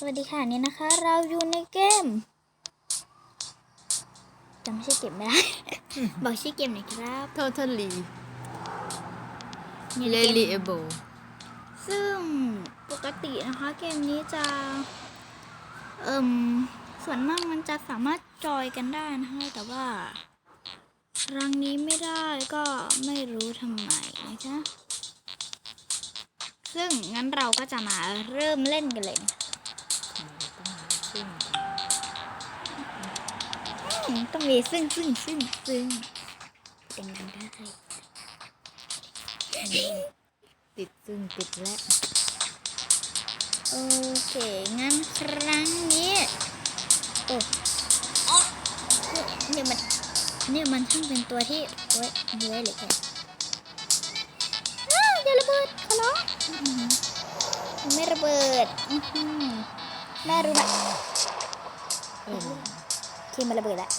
สวัสดีค่ะนี่นะคะ เราอยู่ในเกมจำชื่อเกมไม่ได้ บอกชื่อเกมหน่อยครับ totally นี่ในเกม reliable ซึ่งปกตินะคะ เกมนี้จะ เอิ่มส่วนมากมันจะสามารถจอยกันได้นะคะแต่ว่า ครั้งนี้ไม่ได้ก็ไม่รู้ทำไมนะคะซึ่งงั้นเราก็จะมาเริ่มเล่นกันเลยนะอืม ต้องมีซึ่งซึ่งซึ่งซึ่งเป็นกันได้ติดซึ่งติดและโอเค งั้นครั้งนี้ โอ้เนี่ยมันเนี่ยมันช่างเป็นตัวที่โอ้ยเย้ยเลยแค่อ้าวอย่าระเบิดขอร้องไม่ระเบิดแม่รู้ไหม ที่มันระเบิดแล้ว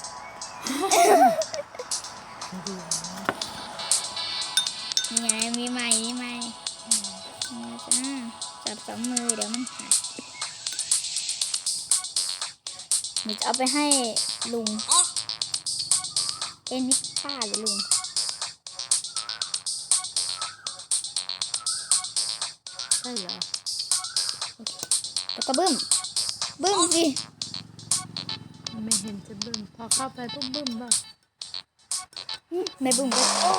นี่ไงมีใหม่มีใหม่นี่จ้าจับสองมือเดี๋ยวมันหายหนูจะเอาไปให้ลุง เอ็นนิป้าหรือลุงใช่เหรอแล้วก็บึ้ม บึ้มสิ ไม่เห็นจะบึ้มพอเข้าไปปุ๊บบึ้มบ้างอืมไม่บึ้มก็โอ้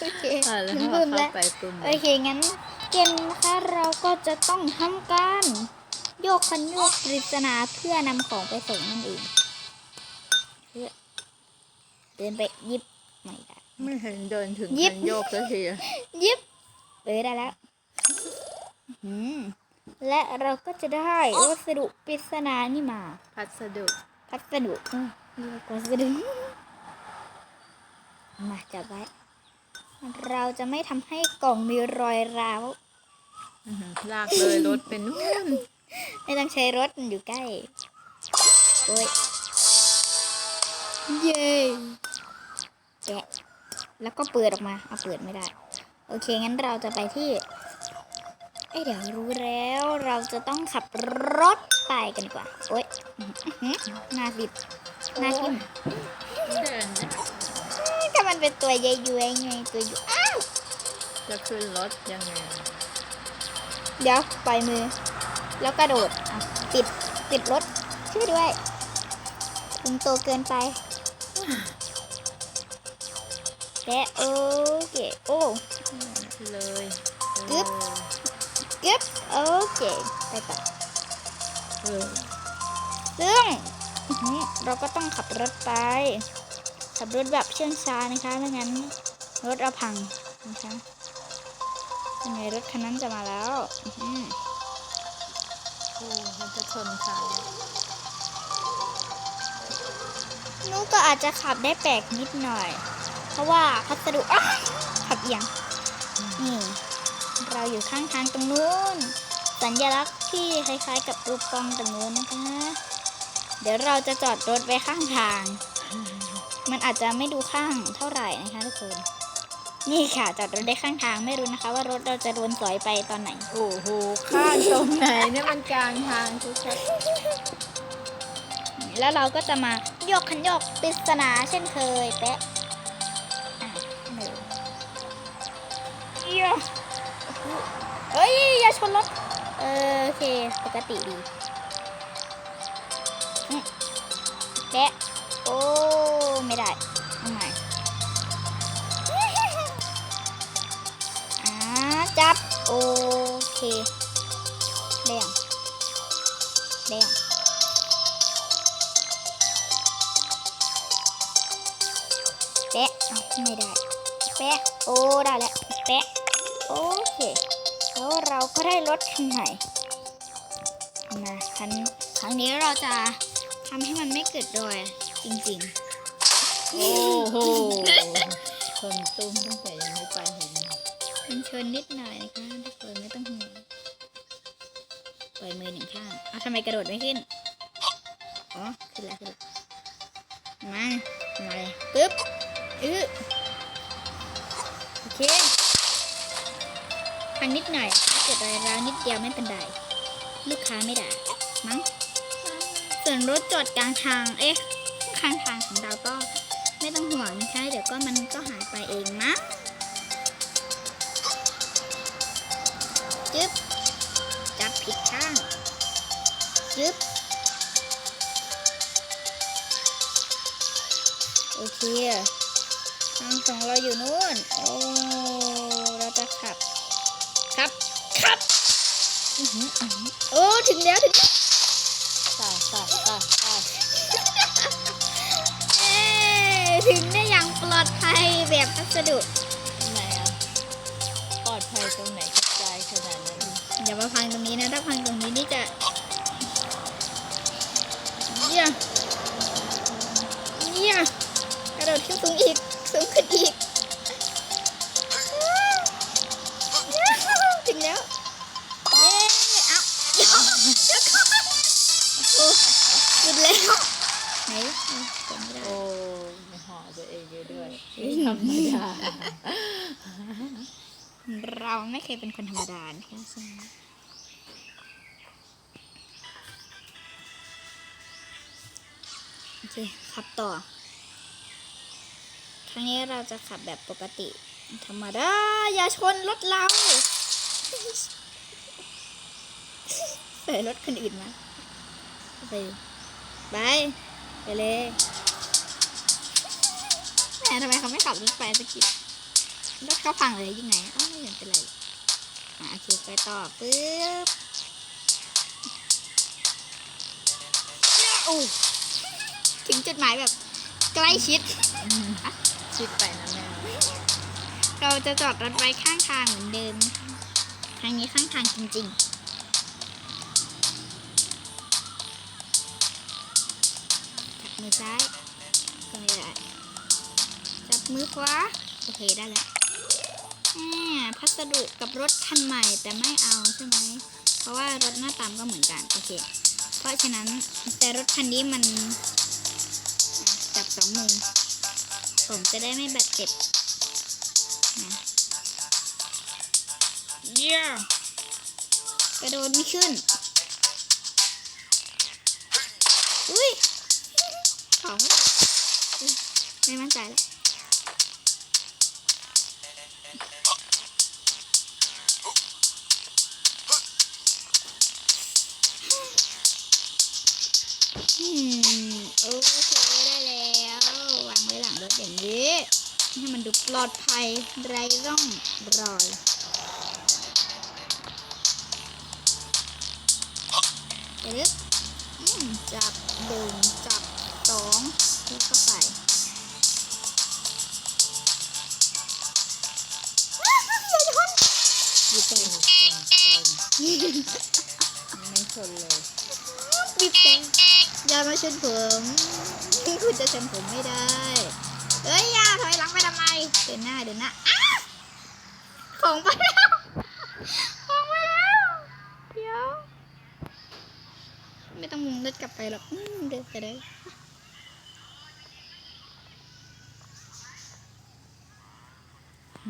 โอเคอ่าแล้วมันพอบึ้มเข้าแล้วไปปุ๊บโอเคงั้น เกมนะคะเราก็จะต้องทำการโยกคันโยกปริศนาเพื่อนำของไปส่งนั่นเองเพื่อเดินไปหยิบไม่ได้ไม่เห็นเดินถึงยิบคันโยกสักทีหยิบเออได้แล้ว อืม และเราก็จะได้วัสดุปริศนานี่มา พัสดุ พัสดุเออเรียกวัสดุมาจับไว้ เราจะไม่ทำให้กล่องมีรอยร้าวอื้อหือลากเลยรถเป็นนู่นไม่ต้องใช้รถมันอยู่ใกล้โอ้ยเย้แกะแล้วก็เปิดออกมา เอาเปิดไม่ได้ โอเค งั้นเราจะไปที่ เอ้ยเดี๋ยวรู้แล้วเราจะต้องขับรถไปกันดีกว่า โอ๊ยอื้อหือหน้าบิดหน้าทิ่มเดินนะถ้ามันเป็นตัวใยย้วยไงตัวอยู่อ้าวจะขึ้นรถยังไง เดี๋ยวปล่อยมือ แล้วกระโดดอะติดติดรถช่วยด้วยพุงโตเกินไปและโอเคโอ้เลยกึ๊บ กึ๊บโอเคไปต่อเออซึ่งอื้อหือเราก็ต้องขับรถไป ขับรถแบบเชื่องช้านะคะไม่งั้นรถเราพังนะคะยังไงรถคันนั้นจะมาแล้วอื้อหือโอ้มันจะชนท้ายนุก็อาจจะขับได้แปลกนิดหน่อย เพราะว่าพัสดุอ้าวขับเอียงนี่ เราอยู่ข้างทางตรงนู้น สัญลักษณ์ที่คล้ายๆ กับรูปกล้องตรงนู้นนะคะ เดี๋ยวเราจะจอดรถไว้ข้างทาง มันอาจจะไม่ดูข้างเท่าไหร่นะคะทุกคน นี่ค่ะจอดรถได้ข้างทางไม่รู้นะคะ ว่ารถเราจะโดนสอยไปตอนไหน โอ้โห ข้างตรงไหนเนี่ยมันกลางทางชัดแล้วเราก็จะมาโยกคันโยกปริศนาเช่นเคยแปะอะไม่รู้ เอี้ยเอ้ย อย่าชนรถเออโอเค ปกติดีอืมแปะโอ้ ไม่ได้ทำไมอ่าจับ โอเคแดงแดงแปะเอาไม่ได้แปะโอ้ ได้แล้วแปะโอเคแล้ว เราก็ได้รถคันใหม่นะคันครั้งนี้เราจะทำให้มันไม่เกิดรอยจริงๆ โอ้โหชนตุ้มตั้งแต่ยังไม่ไปเห็นๆมันชนนิดหน่อยนะคะทุกคนไม่ต้องห่วงปล่อยมือหนึ่งข้างเอาทำไมกระโดดไม่ขึ้น อ๋อ ขึ้นแล้วขึ้นแล้วมามาเลยปึ๊บอื้อโอเค พังนิดหน่อยถ้าเกิดอะไรร้าวนิดเดียวไม่เป็นไรลูกค้าไม่ด่ามั้งส่วนรถจอดกลางทางเอ๊ะข้างทางของเราก็ไม่ต้องห่วงนะคะเดี๋ยวก็มันก็หายไปเองนะจึ๊บจับผิดข้างจึ๊บโอเคทางของเราอยู่นู่นโอ้ ครับ ครับอื้อหืออื้อหือโอ้ถึงแล้วถึงแล้วตายตายตายตายเอ้ถึงได้อย่างปลอดภัยแบบพัสดุไหนอะปลอดภัยตรงไหนกระจายขนาดนั้นอย่ามาพังตรงนี้นะ ถ้าพังตรงนี้นี่จะเยี่ยเยี่ยกระโดดขึ้นสูงอีกสูงขึ้นอีก รรมดา เราไม่เคยเป็นคนธรรมดานะคะใช่ไหมโอเคขับต่อ ครั้งนี้เราจะขับแบบปกติ ธรรมดา อย่าชนรถเราใส่รถคนอื่นมาไป ไป ไปเลย แม่ทำไมเขาไม่ขับรถไปสักทีรถเขาพังเลยยังไงอ้าวไม่เห็นเป็นไรอะโอเคไปต่อปึ๊บโอ้ถึงจุดหมายแบบใกล้ชิด ชิดไปนะแม่เราจะจอดรถไว้ข้างทางเหมือนเดิม ทางนี้ข้างทางจริงๆจับมือซ้ายก็ไม่ได้จับ มือขวาโอเคได้แล้วอ่าพัสดุกับรถคันใหม่แต่ไม่เอาใช่ไหม เพราะว่ารถหน้าตามก็เหมือนกัน โอเค เพราะฉะนั้นแต่รถคันนี้มันอะจับสองมือผมจะได้ไม่บาดเจ็บนะเย้กระโดดไม่ขึ้น อุ้ยของไม่ได้อุ๊ยไม่มั่นใจแล้ว อืมโอเคได้แล้ว วางไว้หลังรถอย่างนี้ให้มันดูปลอดภัยไร้ร่องรอยเดี๋ยวอืมจับหนึ่งจับสองแล้วก็ไปหยุดไปเกินเกินเกินไม่ชนเลยบีบแต่ อย่ามาชนผมคุณจะชนผมไม่ได้ เอ้ยอย่าถอยหลังไปทำไม เดินหน้าเดินหน้าอ้าของไปแล้ว ของไปแล้ว เดี๋ยว ไม่ต้องมุงรถกลับไปหรอกเดินไปเลย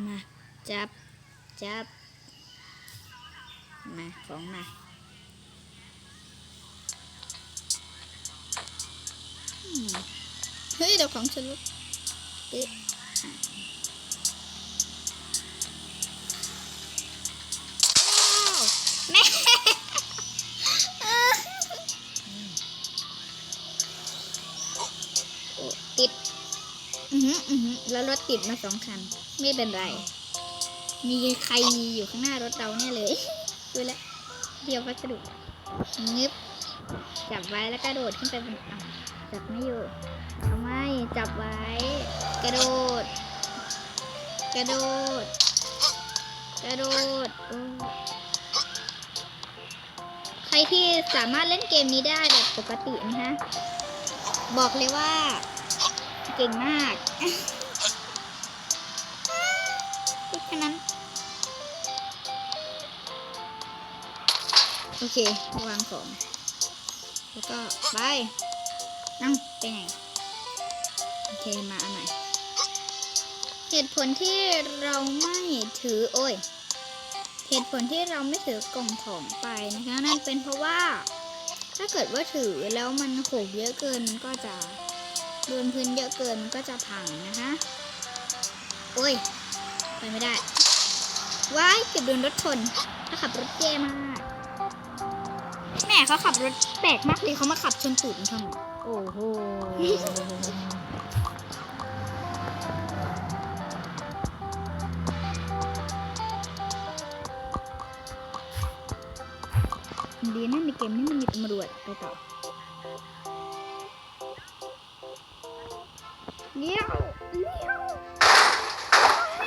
มา จับ จับ มา ของมา เฮ้ยเดี๋ยวของฉันลุกเอ๊ะอะว้าวแม่โอ้ติด อือหืออือหือแล้วรถติดมาสองคัน ไม่เป็นไร มีใครอยู่ข้างหน้ารถเราแน่เลย ดูแลวเดียววัสดุงึบจับไว้แล้วกระโดดขึ้นไปบนอะ จับไม่อยู่เอาไม่จับไว้ กระโดด กระโดด กระโดด ใครที่สามารถเล่นเกมนี้ได้แบบปกตินะฮะบอกเลยว่า เก่งมากพูแค่นั้นโอเค วางของ แล้วก็ ไป นั่งไปไหนโอเคมาเอาใหม่เหตุผลที่เราไม่ถือโอ้ยเหตุผลที่เราไม่ถือกล่องของไปนะคะนั่นเป็นเพราะว่า ถ้าเกิดว่าถือแล้วมันโขกเยอะเกินมันก็จะโดนพื้นเยอะเกินมันก็จะพังนะคะโอ้ยไปไม่ได้ว้ายเกือบโดนรถชนถ้าขับรถแย่มากแม่เขาขับรถแปลกมากเลยเขามาขับชนตูดทำไม โอ้โหดีนะในเกมนี้มันมีตำรวจไปต่อเลี้ยวเลี้ยว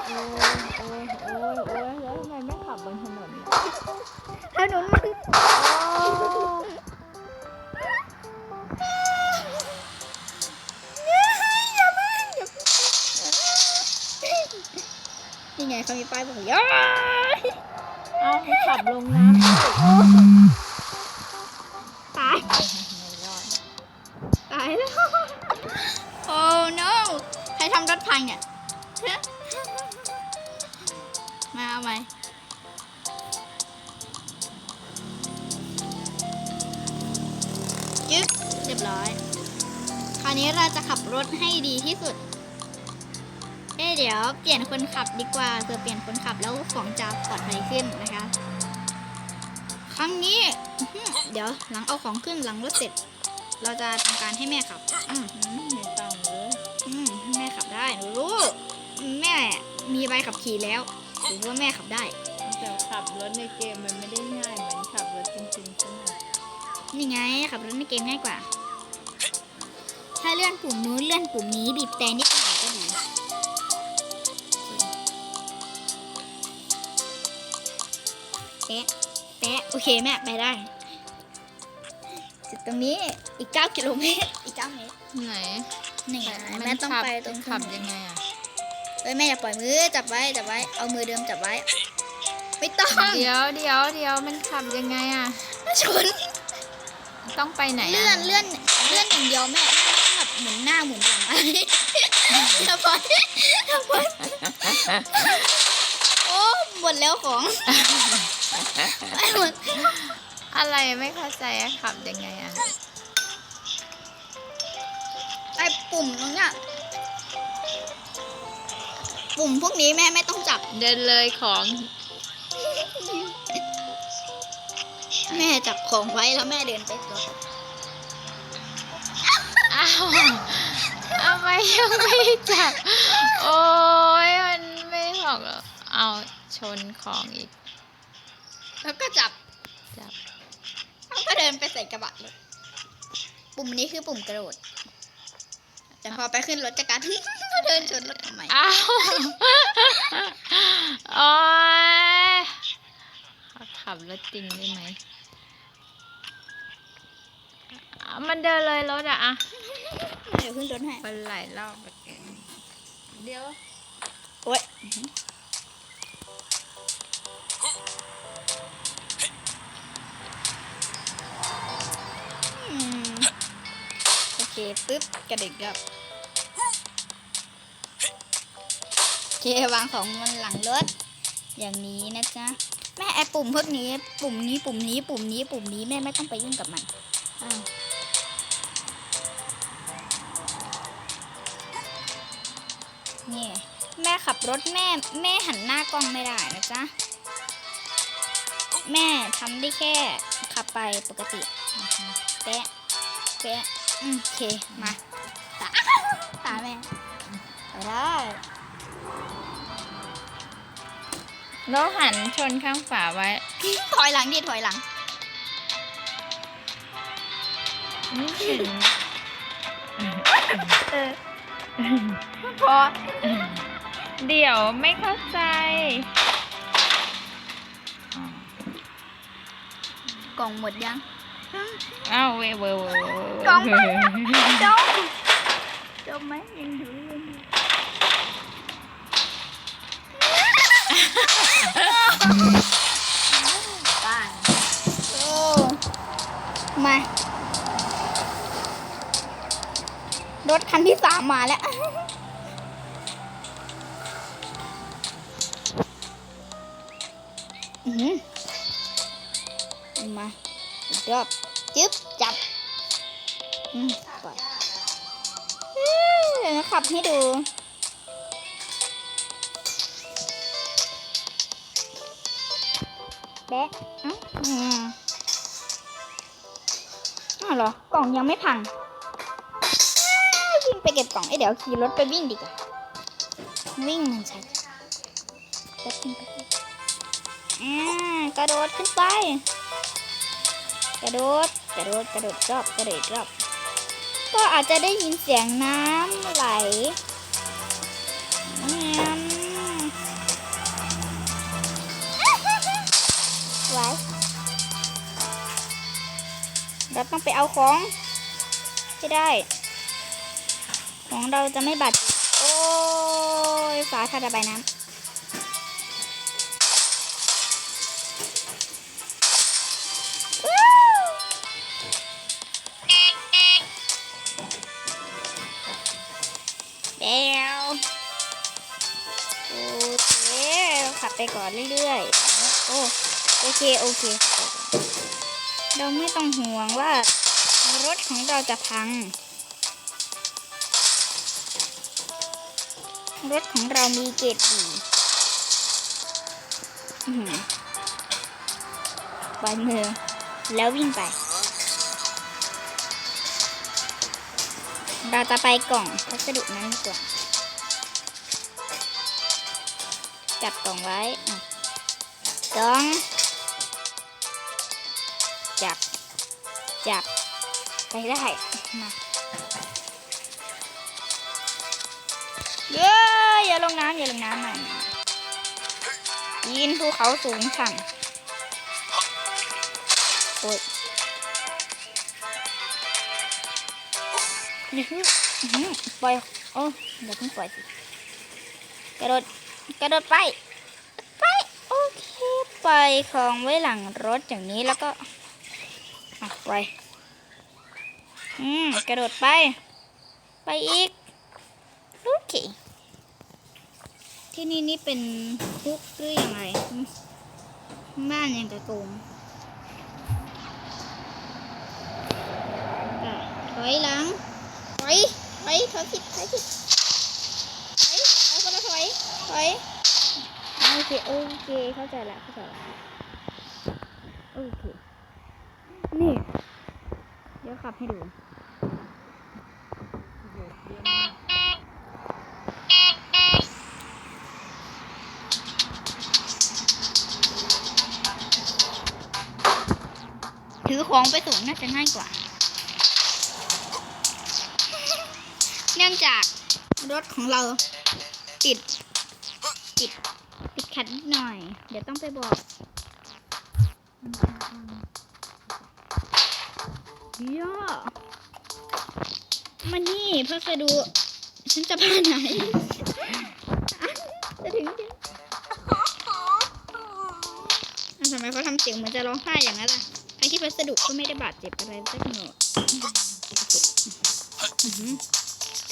โอ้ยโอ้ยโอ้ยโอ้ยแล้วทำไมไม่ขับบนถนนถนนมัน ไงเขามีป้ายบอกย่าเอาให้ขับลงน้ำด้วยตายไม่รอดตายแล้ว โอ้ no ใครทำรถพังเนี่ย มาเอาไหมยึบเรียบร้อย คราวนี้เราจะขับรถให้ดีที่สุด เอ๊ะเดี๋ยวเปลี่ยนคนขับดีกว่าเผื่อเปลี่ยนคนขับแล้วของจะปลอดภัยขึ้นนะคะ ครั้งนี้อื้อหือเดี๋ยวหลังเอาของขึ้นหลังรถเสร็จ เราจะทำการให้แม่ขับอืมอืมไม่ต้องเลยอืมแม่ขับได้หนูรู้แม่มีใบขับขี่แล้วหรือว่าแม่ขับได้แต่ขับรถในเกมมันไม่ได้ง่ายเหมือนขับรถจริงๆใช่ไหมนี่ไงขับรถในเกมง่ายกว่า ถ้าเลื่อนปุ่มนู้นเลื่อนปุ่มนี้บีบแต่นิดหน่อยก็ดี แปะแปะโอเคแม่ไปได้ จุดตรงนี้อีก 9 กิโลเมตร อีก 9 เมตร ไหนนี่ไงนแม่ต้องขับไปตรงขับยังไงอะเฮ้ยแม่อย่าปล่อยมือจับไว้จับไว้ เอามือเดิมจับไว้ ไม่ต้อง เดี๋ยวเดี๋ยวเดี๋ยวมันขับยังไงอะชน ต้องไปไหนเลื่อนเลื่อนเลื่อนอย่างเดียวแม่แม่ไม่ต้องแบบหมุนหน้าหมุนหลังอะไรอย่าปล่อยอย่าปล่อยโอ้หมดแล้วของไม่หมด อะไรไม่เข้าใจอะขับยังไงอะไอ้ปุ่มตรงเนี้ยปุ่มพวกนี้แม่ไม่ต้องจับ เดินเลยของ แม่จับของไว้แล้วแม่เดินไปรถอ้าวทำไมยังไม่จับ โอ้ยมันไม่บอกเหรอเอาชนของอีก แล้วก็จับจับแล้วก็เดินไปใส่กระบะเลย ปุ่มนี้คือปุ่มกระโดด แต่พอไปขึ้นรถจะกันก็เดินชนรถทำไมอ้าวโอ้ยขับรถจริงได้ไหมอะมันเดินเลยรถอะอะเดี๋ยวขึ้นรถให้ มันหลายรอบอะแกเดี๋ยว โอ๊ย เคปึ๊บกระดิกครับเควางของมันหลังรถ อย่างนี้นะจ๊ะแม่ไอปุ่มพวกนี้ ปุ่มนี้ปุ่มนี้ปุ่มนี้ปุ่มนี้แม่ไม่ต้องไปยุ่งกับมันอ้าวนี่แม่ขับรถแม่แม่หันหน้ากล้องไม่ได้นะจ๊ะ แม่ทำได้แค่ขับไปปกตินะคะแปะแปะ โอเค มาตาตาแม่ไปได้แล้วหันชนข้างฝาไว้ ถอยหลังดิ ถอยหลังนี่ถึงเออพอเดี๋ยวไม่เข้าใจ กล่องหมดยัง อ้าวเว้ยเว้ยเว้ยเว้ยกล่องไปจมจมไหมยังอยู่ยังอยู่บ้านโอ้มารถคันที่สามมาแล้ว อือื้อหือมา อีกรอบจึ๊บจับอืมปล่อยเอ้ยเดี๋ยวขับให้ดูแบะอ้าอืมอ้าวเหรอกล่องยังไม่พังวิ่งไปเก็บกล่องเอ้เดี๋ยวขี่รถไปวิ่งดีกว่าวิ่งมันใช่แป๊บนึงแป๊บนึงอ่ากระโดดขึ้นไป กระโดดกระโดดกระโดดรอบกระโดดรอบก็อาจจะได้ยินเสียงน้ำไหลไว้เราต้องไปเอาของให้ได้ ของเราจะไม่บาดโอ้ยฝาท่าระบายน้ำ เดี๋ยวโอเคขับไปก่อนเรื่อยๆโอ้โอเคโอเคเราไม่ต้องห่วงว่ารถของเราจะพัง รถของเรามีเกรดดีอื้อหือปล่อยมือแล้ววิ่งไป เราจะไปกล่องพัสดุนั้นดีกว่าจับกล่องไว้กล่อง จับ จับ ไปได้ มา เย้ยอย่าลงน้ำอย่าลงน้ำมันยินภูเขาสูงชันโอ้ย นี่คืออื้อหือปล่อยโอ้เดี๋ยวเพิ่งปล่อยสิกระโดดกระโดดไป ไปโอเคปล่อยของไว้หลังรถอย่างนี้แล้วก็อะปล่อยอืมกระโดดไป ไปอีกโอเคที่นี่นี่เป็นคุกหรือยังไงบ้านยังกระโกงถอยหลัง อยถอยถอยผิดถอยผิดถอยถอยคนละถอยถอยโอเคโอเคเข้าใจละเข้าใจละโอเคนี่ เดี๋ยวขับให้ดูถือของไปสูงน่าจะง่ายกว่า เนื่องจากรถของเราติดติดติดขัดนิดหน่อย เดี๋ยวต้องไปบอกย่อมานี่พัสดุฉันจะพาไหนจะถึงทำไมเขาทำเสียงเหมือนจะร้องไห้อย่างนั้นล่ะไอ้ที่พัสดุก็ไม่ได้บาดเจ็บอะไรสักหน่อย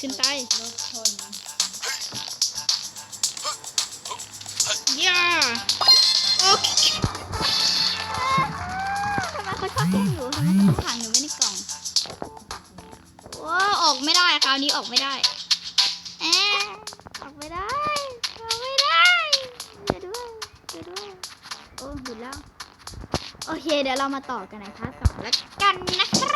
ขึ้นไปรถชนย่าโอเคทำไมเขาชอบแกล้งหนูทำไมเขาขังหนูไว้ในกล่องว้าออกไม่ได้คราวนี้ออกไม่ได้แอะออกไม่ได้ออกไม่ได้เดี๋ยวด้วยเดี๋ยวด้วยโอ้หยุดแล้วโอเคเดี๋ยวเรามาต่อกันในพาร์ทสองแล้วกันนะครับ